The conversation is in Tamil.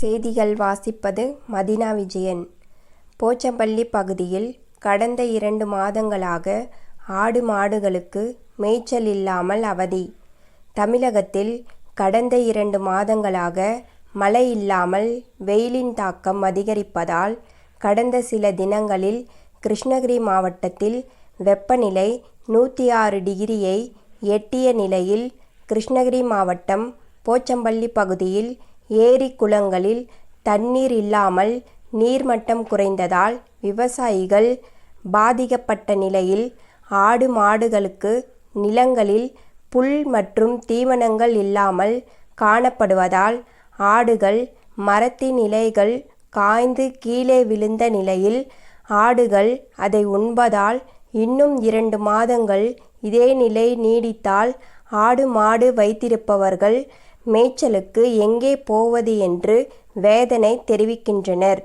செய்திகள் வாசிப்பது மதினா விஜயன். போச்சம்பள்ளி பகுதியில் கடந்த இரண்டு மாதங்களாக ஆடு மாடுகளுக்கு மேய்ச்சல் இல்லாமல் அவதி. தமிழகத்தில் கடந்த இரண்டு மாதங்களாக மழை இல்லாமல் வெயிலின் தாக்கம் அதிகரிப்பதால் கடந்த சில தினங்களில் கிருஷ்ணகிரி மாவட்டத்தில் வெப்பநிலை நூற்றி ஆறு டிகிரியை எட்டிய நிலையில் கிருஷ்ணகிரி மாவட்டம் போச்சம்பள்ளி பகுதியில் ஏரி குளங்களில் தண்ணீர் இல்லாமல் நீர்மட்டம் குறைந்ததால் விவசாயிகள் பாதிக்கப்பட்ட நிலையில் ஆடு மாடுகளுக்கு நிலங்களில் புல் மற்றும் தீவனங்கள் இல்லாமல் காணப்படுவதால் ஆடுகள் மரத்தின் இலைகள் காய்ந்து கீழே விழுந்த நிலையில் ஆடுகள் அதை உண்பதால் இன்னும் இரண்டு மாதங்கள் இதே நிலை நீடித்தால் ஆடு மாடு வைத்திருப்பவர்கள் மேய்ச்சலுக்கு எங்கே போவது என்று வேதனை தெரிவிக்கின்றனர்.